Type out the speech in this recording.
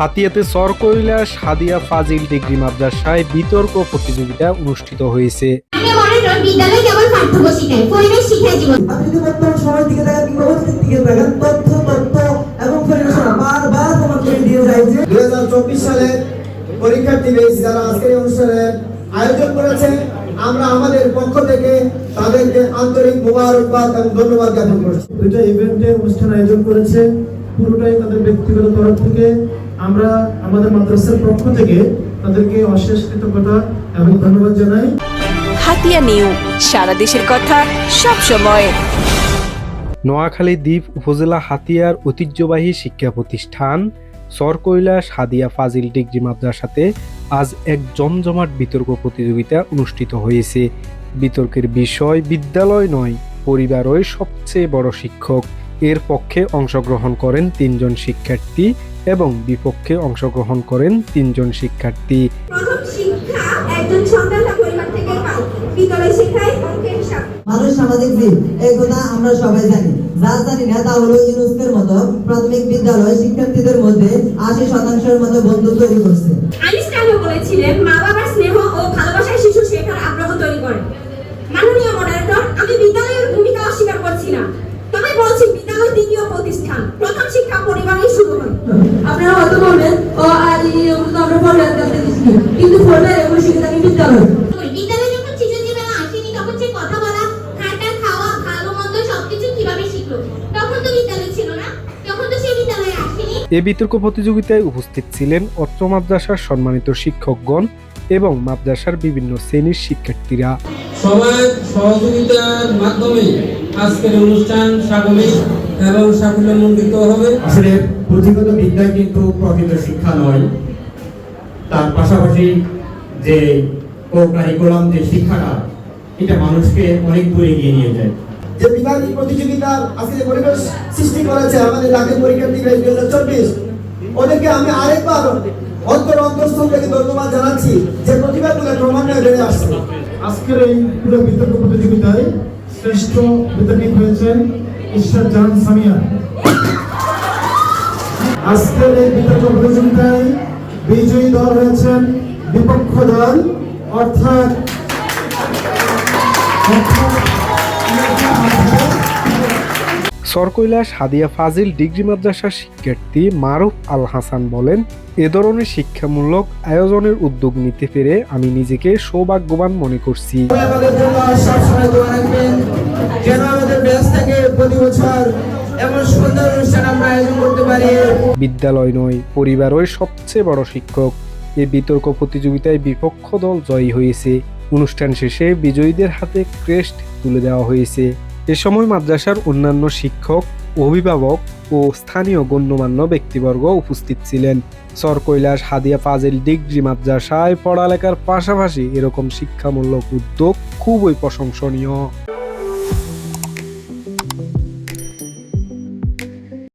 হাতিয়াতে সর কৈলাস হাদিয়া ফাজিল ডিগ্রি মাদ্রাসায় বিতর্ক প্রতিযোগিতা অনুষ্ঠিত হয়েছে। যারা আজকের অনুষ্ঠানের আয়োজন করেছে আমরা আমাদের পক্ষ থেকে তাদেরকে আন্তরিক মোবারকবাদ এবং ধন্যবাদ জ্ঞাপন করছি। দুইটা ইভেন্টে অনুষ্ঠান আয়োজন করেছে পুরোটাই তাদের ব্যক্তিগত তরফ থেকে। আমরা আমাদের মাদ্রাসার পক্ষ থেকে তাদেরকে অশেষ কৃতজ্ঞতা এবং ধন্যবাদ জানাই। হাতিয়া নিউ সারা দেশের কথা সব সময় নোয়াখালী দ্বীপ উপজেলা হাতিয়ার ঐতিহ্যবাহী শিক্ষা প্রতিষ্ঠান সর কৈলাস হাদিয়া ফাজিল ডিগ্রি মাদ্রাসাতে আজ এক জমজমাট বিতর্ক প্রতিযোগিতা অনুষ্ঠিত হয়েছে। বিতর্কের বিষয় বিদ্যালয় নয় পরিবারই সবচেয়ে বড় শিক্ষক। এর পক্ষে অংশগ্রহণ করেন তিনজন শিক্ষার্থী এবং বিপক্ষে অংশগ্রহণ করেন তিনজন শিক্ষার্থী। মানুষ সামাজিক জীব এই কথা আমরা সবাই জানি। যা জানি না তা হলো ইউনুস্কের মতো প্রাথমিক বিদ্যালয় শিক্ষার্থীদের মধ্যে আশি শতাংশের মতো বন্ধু তৈরি করছে। আইনস্টাইনও বলেছিলেন মা বাবার স্নেহ ও ভালোবাসায় শিশু শেখার আগ্রহ তৈরি করে। মাননীয় মডারেটর আমি বিদ্যালয়ের ভূমিকা অস্বীকার করছি না। প্রতিষ্ঠান প্রথম শিক্ষা পরিবারেই শুরু হয়। আপনারা হয়তো বলবেন ও এগুলো তো আমরা পরিবার কাছে দিচ্ছি। কিন্তু পরিবার এগুলো শিখে থাকি বিদ্যালয়। বিদ্যালয়ে যখন শিশু আসেনি তখন সে কথা বলা হাঁটা খাওয়া ভালো মন্দ সবকিছু কীভাবে শিখলো? তখন তো বিদ্যালয় ছিল না। তখন তো সে বিদ্যালয়ে আসেনি। এ বিতর্ক প্রতিযোগিতায় উপস্থিত ছিলেন অত্র মাদ্রাসার সম্মানিত শিক্ষকগণ এবং মাদ্রাসার বিভিন্ন শ্রেণির শিক্ষার্থীরা। সবার সহযোগিতার মাধ্যমে আজকের অনুষ্ঠান সাফল্য এবং সাফল্যমণ্ডিত হবে। আসলে পুঁথিগত বিদ্যা কিন্তু প্রকৃত শিক্ষা নয়। তার পাশাপাশি যে কো কারিকুলাম যে শিক্ষাটা এটা মানুষকে অনেক দূরে এগিয়ে নিয়ে যায়। যে বিধান প্রতিযোগিতার আজকে পরিবেশ সৃষ্টি করেছে আমাদের দাখিল পরীক্ষার্থী বেশ দুই হাজার চব্বিশ ওদেরকে আমি আরেকবার অন্তর অন্তঃস্থল থেকে ধন্যবাদ জানাচ্ছি যে প্রতিভাগুলো ক্রমান্বয়ে বেড়ে আসছে। আজকের এই পুরো বিতর্ক প্রতিযোগিতায় শ্রেষ্ঠ বিতর্কিত হয়েছেন ঈশ্বর জাহান সামিয়া। আজকের এই বিতর্ক প্রতিযোগিতায় বিজয়ী দল হয়েছেন বিপক্ষ দল অর্থাৎ সরকৈলাস হাদিয়া ফাজিল ডিগ্রি মাদ্রাসার শিক্ষার্থী মারুফ আল হাসান বলেন এ ধরনের শিক্ষামূলক আয়োজনের উদ্যোগ নিতে পেরে আমি নিজেকে সৌভাগ্যবান মনে করছি। এমন সুন্দর অনুষ্ঠান আমরা আয়োজন করতে পারি। বিদ্যালয় নয় পরিবারই সবচেয়ে বড় শিক্ষক। এ বিতর্ক প্রতিযোগিতায় বিপক্ষ দল জয়ী হয়েছে। অনুষ্ঠান শেষে বিজয়ীদের হাতে ক্রেস্ট তুলে দেওয়া হয়েছে। এ সময় মাদ্রাসার অন্যান্য শিক্ষক, অভিভাবক ও স্থানীয় গণ্যমান্য ব্যক্তিবর্গ উপস্থিত ছিলেন। সর কৈলাস হাদিয়া ফাজেল ডিগ্রি মাদ্রাসায় পড়ালেখার পাশাপাশি এরকম শিক্ষামূলক উদ্যোগ খুবই প্রশংসনীয়।